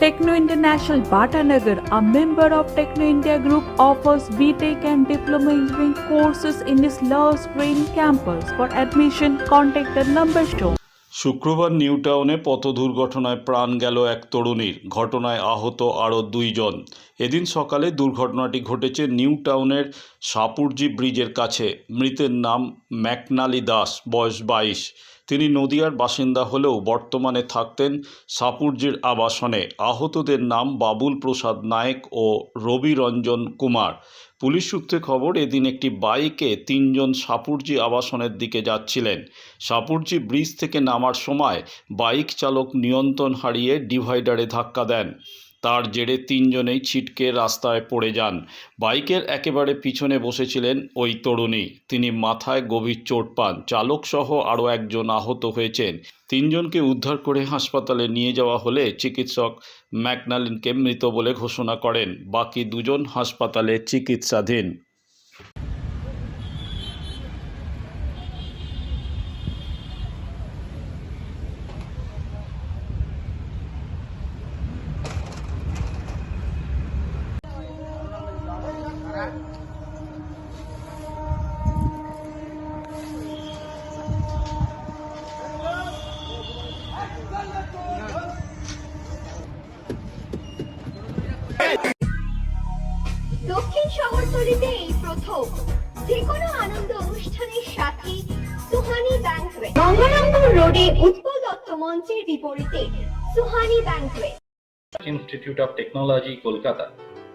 Techno International Bhatanagar, a member of Techno India Group, offers BTEC and Diploma Engineering courses in its Love Green campus. For admission, contact the number shown. শুক্রবার New টাউনে পথ দুর্ঘটনায় প্রাণ গেল এক তরুণীর ঘটনায় আহত আরও দুইজন এদিন সকালে দুর্ঘটনাটি ঘটেছে নিউ টাউনের সাপুরজি ব্রিজের কাছে মৃতের নাম ম্যাকনালি দাস বয়স বাইশ তিনি নদিয়ার বাসিন্দা হলেও বর্তমানে থাকতেন সাপুরজির আবাসনে। আহতদের নাম বাবুল প্রসাদ নায়েক ও রবি রঞ্জন কুমার। পুলিশ সূত্রে খবর, এদিন একটি বাইকে তিনজন সাপুরজি আবাসনের দিকে যাচ্ছিলেন। সাপুরজি ব্রিজ থেকে নামার সময় বাইক চালক নিয়ন্ত্রণ হারিয়ে ডিভাইডারে ধাক্কা দেন। তার জেরে তিনজনেই ছিটকে রাস্তায় পড়ে যান। বাইকের একেবারে পিছনে বসেছিলেন ওই তরুণী। তিনি মাথায় গভীর চোট পান। চালকসহ আরও একজন আহত হয়েছেন। তিনজনকে উদ্ধার করে হাসপাতালে নিয়ে যাওয়া হলে চিকিৎসক ম্যাকনালিনকে মৃত বলে ঘোষণা করেন। বাকি দুজন হাসপাতালে চিকিৎসাধীন। দক্ষিণ শহরতলিতে এই প্রথম। যে কোনো আনন্দ অনুষ্ঠানের সাথে সুহানি ব্যাংকুয়েট গঙ্গারামপুর রোডে উৎপল দত্ত মঞ্চের বিপরীতে Suhani banquet Institute of Technology, Kolkata,